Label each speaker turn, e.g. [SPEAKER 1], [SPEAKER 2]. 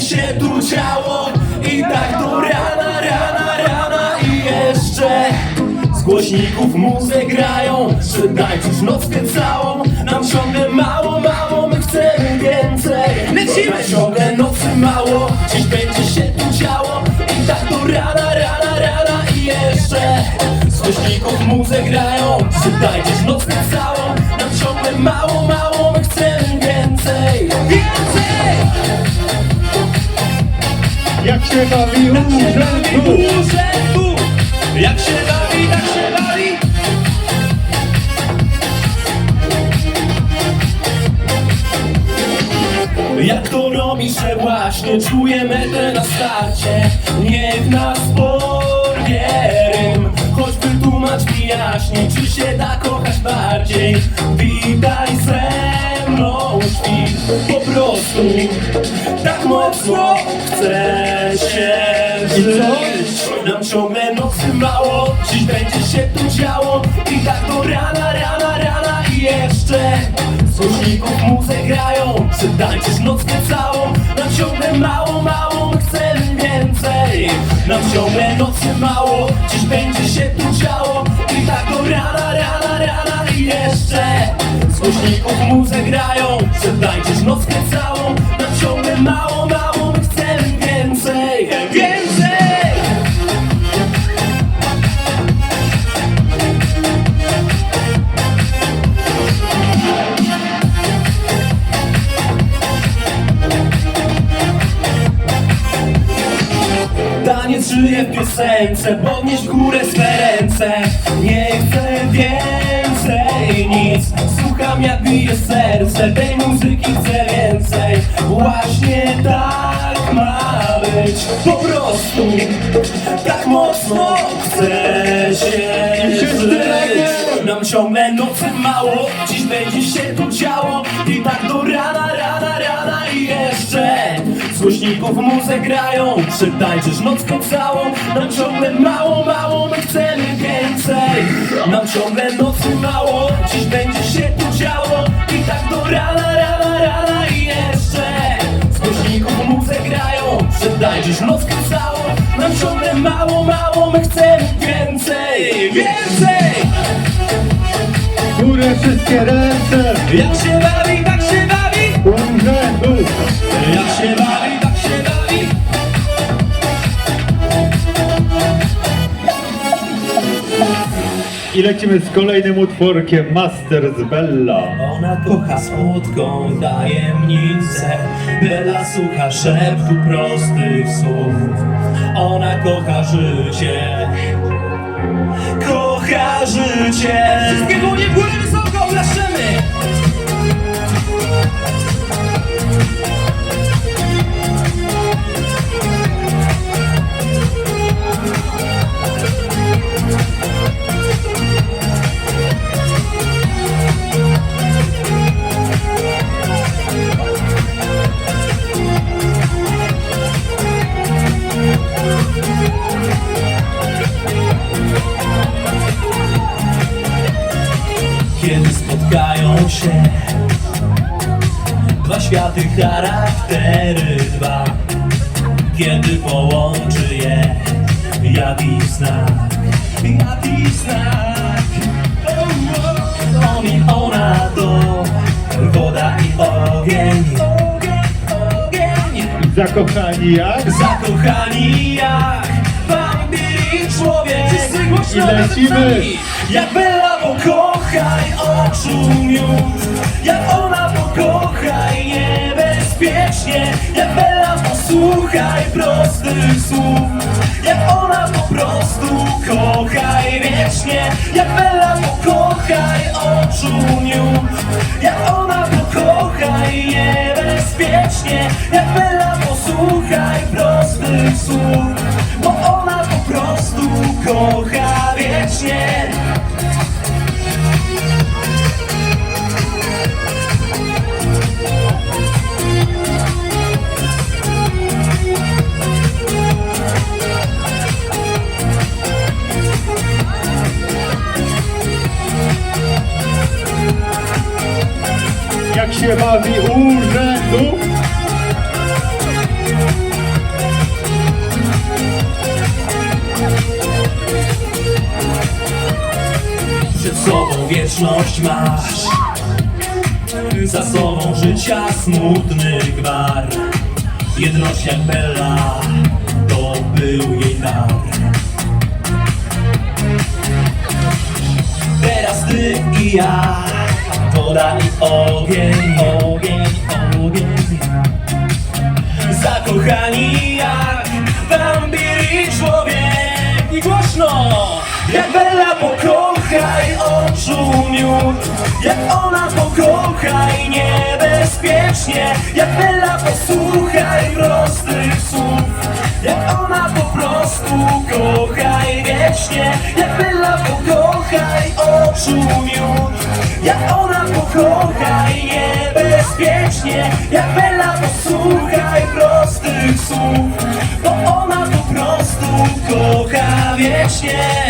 [SPEAKER 1] się tu działo I tak do rana, rana, rana I jeszcze z głośników muzę grają. Że tańczysz nockę całą Nam ciągle mało, mało, my chcemy więcej. Lecimy! Ciągle nocy mało Dziś będzie się tu działo I tak do rana, rana, rana I jeszcze z głośników muzę grają. Że tańczysz nockę całą
[SPEAKER 2] Się urzędu?
[SPEAKER 1] Jak się bawi, tak się bawi. Jak to robi, że właśnie czuję metę na starcie. Niech nas porwie rym Choć wytłumacz mi jaśniej, czy się da kochać bardziej. Witaj ze Po prostu tak mocno chcę się żyć. Nam ciągle nocy mało, dziś będzie się tu działo. I tak do rana, rana, rana i jeszcze Z głośników muzę grają, że tańczysz nockę całą. Nam ciągle mało, mało, my chcemy więcej. Nam ciągle nocy mało, muzę grają, nockę całą Nam ciągle mało, mało, my chcemy więcej. Więcej! Taniec żyje w piosence, podnieś górę swe ręce. Nie chcę więcej nic. Słucham jak bije serce, tej muzyki chcę więcej. Właśnie tak ma być. Po prostu tak mocno chcę się żyć. Nam ciągle nocy mało, dziś będzie się tu działo. I tak do rana, rana, rana i jeszcze. Z głośników muzę grają, że tańczysz nockę całą. Nam ciągle mało, mało, my chcemy więcej Nam ciągle nocy mało, dziś będzie się tu działo. I tak do rana, rana, rana i jeszcze. Z głośników muzę grają, tańczysz nockę całą. Nam ciągle mało, mało, my chcemy więcej Więcej!
[SPEAKER 2] Górę wszystkie ręce?
[SPEAKER 1] Jak się bawi,
[SPEAKER 2] I lecimy z kolejnym utworkiem Masters Bella.
[SPEAKER 1] Ona kocha słodką tajemnicę Bela słucha szeptu prostych słów. Ona kocha życie. Kocha życie. Wszystkie dłonie w górę wysoko blaszczymy Kiedy spotkają się. Dwa światy charaktery dwa. Kiedy połączy je Jakiś znak. Jakiś znak. On i ona to. Woda i ogień.
[SPEAKER 2] Zakochani jak?
[SPEAKER 1] Zakochani jak wampir i człowiek.
[SPEAKER 2] I lecimy.
[SPEAKER 1] Jak Bella pokochaj oczu miód. Jak ona pokochaj niebezpiecznie. Jak Bella posłuchaj prostych słów. Jak ona po prostu kochaj wiecznie. Jak Bella pokochaj oczu miód. Jak ona pokochaj niebezpiecznie. Jak Bella posłuchaj prostych słów. Bo ona po prostu kocha wiecznie
[SPEAKER 2] się bawi urzędu.
[SPEAKER 1] Przed sobą wieczność masz, za sobą życia smutny gwar. Jedność jak Bella, to był jej dar. Teraz ty i ja Woda i ogień Ogień, ogień. Zakochani jak wampir i człowiek I głośno! Jak Bella pokochaj oczu miód. Jak ona pokochaj niebezpiecznie. Jak Bella posłuchaj prostych słów. Jak ona po prostu kochaj wiecznie Jak Bella pokochaj oczu miód. Jak ona pokochaj niebezpiecznie Jak Bella posłuchaj prostych słów. Bo ona po prostu kocha wiecznie